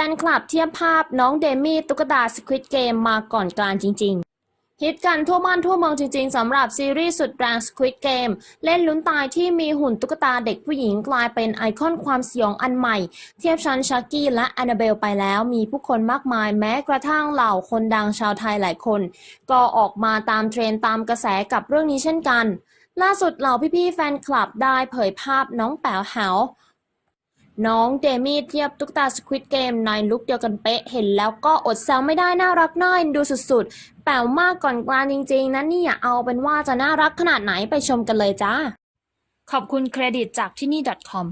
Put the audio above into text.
ฟนคลับเทียบภาพน้องเดมี่ตุ๊กตาสควิตเกมมาก่อนการจริง ๆฮิตกันทั่วบ้านทั่วเมืองจริงๆสำหรับซีรีส์สุดแรง Squid Game เล่นลุ้นตายที่มีหุ่นตุ๊กตาเด็กผู้หญิงกลายเป็นไอคอนความสยองอันใหม่ เทียบชั้นชักกี้และแอนนาเบลไปแล้วมีผู้คนมากมายแม้กระทั่งเหล่าคนดังชาวไทยหลายคน ก็ออกมาตามเทรนตามกระแสกับเรื่องนี้เช่นกัน ล่าสุดเหล่าพี่ๆแฟนคลับได้เผยภาพน้องแป๋วแหว น้องเดมี่เทียบตุ๊กตาสควิตเกมในลุกเดียวกันเป๊ะ เห็นแล้วก็อดแซวไม่ได้น่ารักน่าเอ็นดูสุดๆ แป๋วมากก่อนกลางจริงๆ นะเนี่ยเอาเป็นว่าจะน่ารักขนาดไหนไปชมกันเลยจ้า ขอบคุณเครดิตจากที่นี่ .com